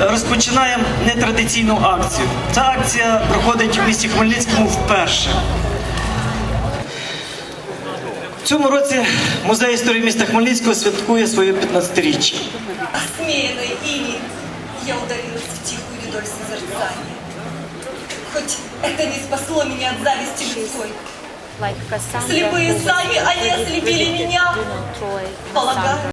розпочинаємо нетрадиційну акцію. Ця акція проходить в місті Хмельницькому вперше. В цьому році музей історії міста Хмельницького святкує своє 15-річчя. Осмеянной ими я ударилась в тихую недоль созерцания. Хоть это не спасло меня от зависти людской. Слепые who was сами, они ослепили меня. Полагаю,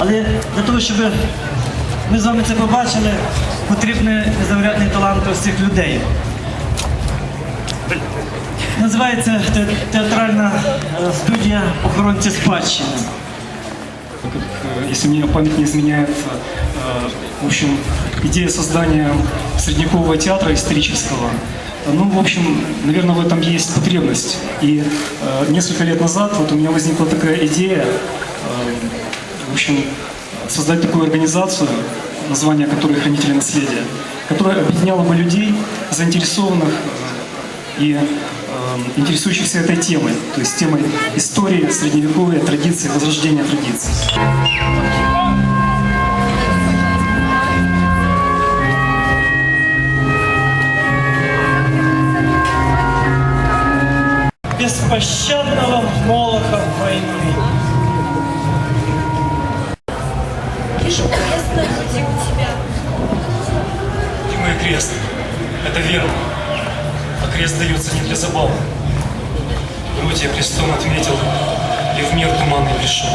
Але для того, щоб ми з вами це побачили, потрібний незаурядний талант цих людей. Називається те- театральна е, студія охоронці спадщини. Э, если мне память не изменяет, э, в общем, идея создания средневекового театра исторического, ну, в общем, наверное, в этом есть потребность. И э, несколько лет назад вот у меня возникла такая идея, в общем, создать такую организацию, название которой «Хранители наследия», которая объединяла бы людей, заинтересованных и интересующихся этой темой, то есть темой истории, средневековья, традиций, возрождения традиций. Беспощадного молоха войны. Вижу крест на груди у тебя. Мой крест. Это верно. А крест дается не для забавы. Грудь я крестом отметил, и в мир туманный пришел.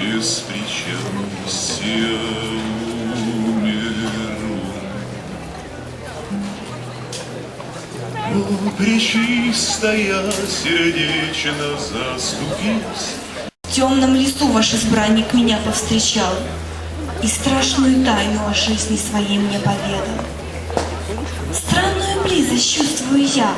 Без причастия умеру. О, пречистая, сердечно заступись, В темном лесу ваш избранник меня повстречал И страшную тайну о жизни своей мне поведал. Странную близость чувствую я,